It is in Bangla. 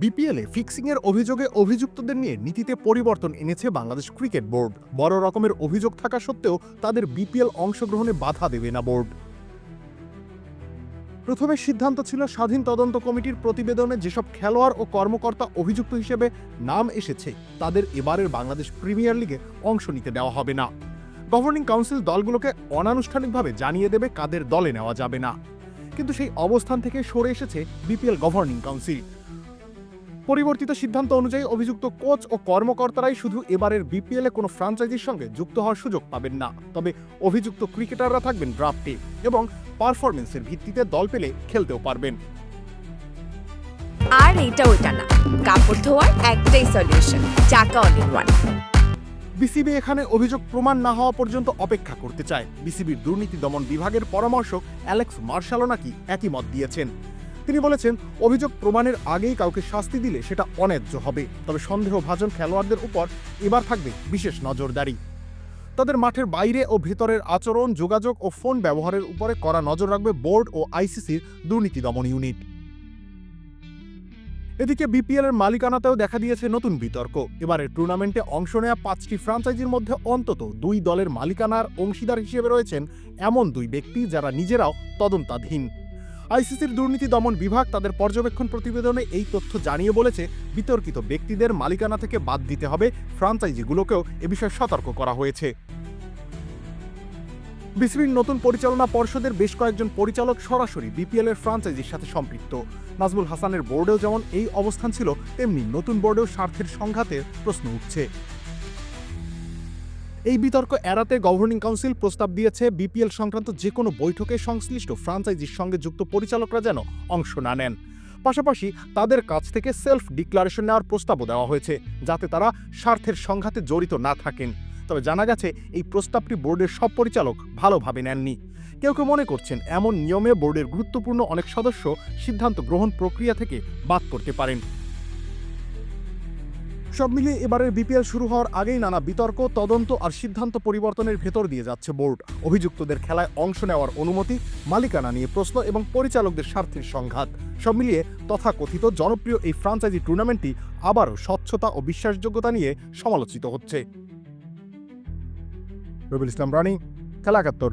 বিপিএলে ফিক্সিংয়ের অভিযোগে অভিযুক্তদের নিয়ে নীতিতে পরিবর্তন এনেছে বাংলাদেশ ক্রিকেট বোর্ড। বড় রকমের অভিযোগ থাকা সত্ত্বেও তাদের বিপিএল অংশগ্রহণে বাধা দেবে না বোর্ড। প্রথমে সিদ্ধান্ত ছিল স্বাধীন তদন্ত কমিটির প্রতিবেদনে যেসব খেলোয়াড় ও কর্মকর্তা অভিযুক্ত হিসেবে নাম এসেছে, তাদের এবারের বাংলাদেশ প্রিমিয়ার লিগে অংশ নিতে দেওয়া হবে না। গভর্নিং কাউন্সিল দলগুলোকে অনানুষ্ঠানিকভাবে জানিয়ে দেবে কাদের দলে নেওয়া যাবে না। কিন্তু সেই অবস্থান থেকে সরে এসেছে বিপিএল গভর্নিং কাউন্সিল। পরিবর্তিত সিদ্ধান্ত অনুযায়ী অভিযুক্ত কোচ ও কর্মকর্তারাই শুধু এবারের বিপিএল এ কোনো ফ্রাঞ্চাইজির সঙ্গে যুক্ত হওয়ার সুযোগ পাবেন না। তবে অভিযুক্ত ক্রিকেটাররা থাকবেন ড্রাফটে এবং পারফরমেন্সের ভিত্তিতে দল পেলে খেলতেও পারবেন। আর এইটা ওইটা না। কাপড় ধোয়ার একটাই সলিউশন চাকা অল ইন ওয়ান বিসিবি এখানে অভিযোগ প্রমাণ না হওয়া পর্যন্ত অপেক্ষা করতে চায়। বিসিবির দুর্নীতি দমন বিভাগের পরামর্শক অ্যালেক্স মার্শালও নাকি একই মত দিয়েছেন। তিনি বলেছেন, অভিযোগ প্রমাণের আগেই কাউকে শাস্তি দিলে সেটা অন্যায্য হবে। তবে সন্দেহভাজন খেলোয়াড়দের উপর এবার থাকবে বিশেষ নজরদারি। তাদের মাঠের বাইরে ও ভেতরের আচরণ, যোগাযোগ ও ফোন ব্যবহারের উপরে কড়া নজর রাখবে বোর্ড ও আইসিসির দুর্নীতি দমন ইউনিট। এদিকে বিপিএল এর মালিকানাতেও দেখা দিয়েছে নতুন বিতর্ক। এবারের টুর্নামেন্টে অংশ নেওয়া পাঁচটি ফ্রাঞ্চাইজির মধ্যে অন্তত দুই দলের মালিকানার অংশীদার হিসেবে রয়েছেন এমন দুই ব্যক্তি যারা নিজেরাও তদন্তাধীন। আইসিসির দুর্নীতি দমন বিভাগ তাদের পর্যবেক্ষণ প্রতিবেদনে এই তথ্য জানিয়ে বলেছে, বিতর্কিত ব্যক্তিদের মালিকানা থেকে বাদ দিতে হবে, ফ্রাঞ্চাইজিগুলোকেও এ বিষয়ে সতর্ক করা হয়েছে। বিসিবির নতুন পরিচালনা পর্ষদের বেশ কয়েকজন পরিচালক সরাসরি বিপিএল এর ফ্রাঞ্চাইজির সাথে সম্পৃক্ত। নাজমুল হাসানের বোর্ডেও যেমন এই অবস্থান ছিল, তেমনি নতুন বোর্ডেও স্বার্থের সংঘাতের প্রশ্ন উঠছে। এই বিতর্ক এড়াতে গভর্নিং কাউন্সিল প্রস্তাব দিয়েছে বিপিএল সংক্রান্ত যে কোনো বৈঠকে সংশ্লিষ্ট ফ্রাঞ্চাইজির সঙ্গে যুক্ত পরিচালকরা যেন অংশ না নেন। পাশাপাশি তাদের কাছ থেকে সেলফ ডিক্লারেশন নেওয়ার প্রস্তাবও দেওয়া হয়েছে, যাতে তারা স্বার্থের সংঘাতে জড়িত না থাকেন। তবে জানা গেছে, এই প্রস্তাবটি বোর্ডের সব পরিচালক ভালোভাবে নেননি। কেউ কেউ মনে করছেন, এমন নিয়মে বোর্ডের গুরুত্বপূর্ণ অনেক সদস্য সিদ্ধান্ত গ্রহণ প্রক্রিয়া থেকে বাদ করতে পারেন। সব মিলিয়ে এবারের বিপিএল শুরু হওয়ার আগেই নানা বিতর্ক, তদন্ত আর সিদ্ধান্ত পরিবর্তনের ভেতর দিয়ে যাচ্ছে বোর্ড। অভিযুক্তদের খেলায় অংশ নেওয়ার অনুমতি, মালিকানা নিয়ে প্রশ্ন এবং পরিচালকদের স্বার্থের সংঘাত। সব মিলিয়ে তথাকথিত জনপ্রিয় এই ফ্রাঞ্চাইজি টুর্নামেন্টটি আবারও স্বচ্ছতা ও বিশ্বাসযোগ্যতা নিয়ে সমালোচিত হচ্ছে। রবিল ইসলাম রানী, খেলা একাত্তর।